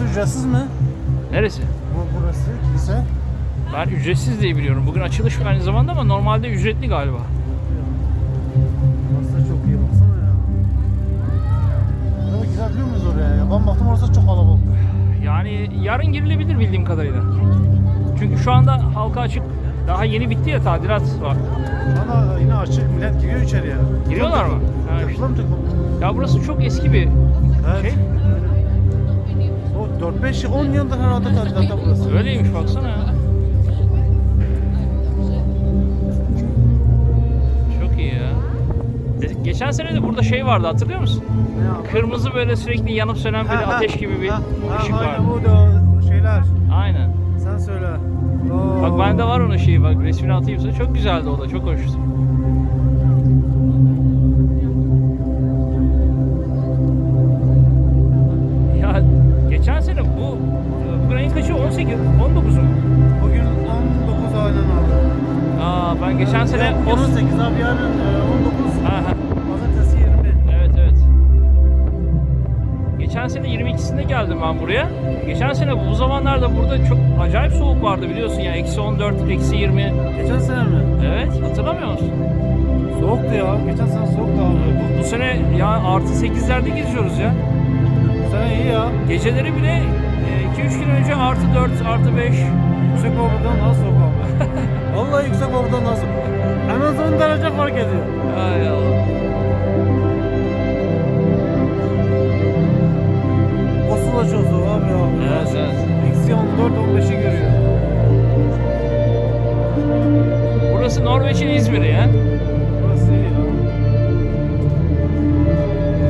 Burası ücretsiz mi? Neresi? Bu burası kilise. Ben ücretsiz diye biliyorum. Bugün açılış aynı zamanda ama normalde ücretli galiba. Burası da çok iyi baksana ya. Buraya girebiliyor muyuz oraya ya? Ben baktım orası çok kalabalık. Yani yarın girilebilir bildiğim kadarıyla. Çünkü şu anda halka açık. Daha yeni bitti ya tadilat var. Şu anda yine açık millet giriyor içeriye. Giriyorlar mı? Ha, işte. Tıklım tıklım. Ya burası çok eski bir Evet. şey. O 4-5 10 yıldır herhalde tadilatta burası. Öyleymiş baksana ya. Çok iyi ya. E, Geçen sene de burada şey vardı hatırlıyor musun? Yapalım? Kırmızı böyle sürekli yanıp sönen böyle Ha, ha, ateş gibi bir ha, ha, ışık vardı. Aynen bu da şeyler. Aynen. Sen söyle. Oo. Bak bende var onun şeyi bak resmini atayım sana. Çok güzeldi o da çok hoştu. 15'i 18, 19 mu? Bugün 19 aynen abi. Aa ben geçen sene... Yok, 18 abi yarın e, 19. Aha. Pazartesi 20. Evet evet. Geçen sene 22'sinde geldim ben buraya. Geçen sene bu zamanlarda burada çok acayip soğuk vardı biliyorsun yani eksi 14, eksi 20. Geçen sene mi? Evet hatırlamıyor musun? Soğuktu ya. Geçen sene soğuktu abi. Bu, bu sene ya artı 8'lerde geziyoruz ya. Bu sene iyi ya. Geceleri bile artı 4, artı 5. Yüksek oradan soğuk abi. Vallahi yüksek oradan soğuk. En az 10 derece fark ediyor. Ay Allah. Çok soğuk abi ya. Evet evet. Eksi 14 15'i görüyor. Burası Norveç'in İzmir'i ya.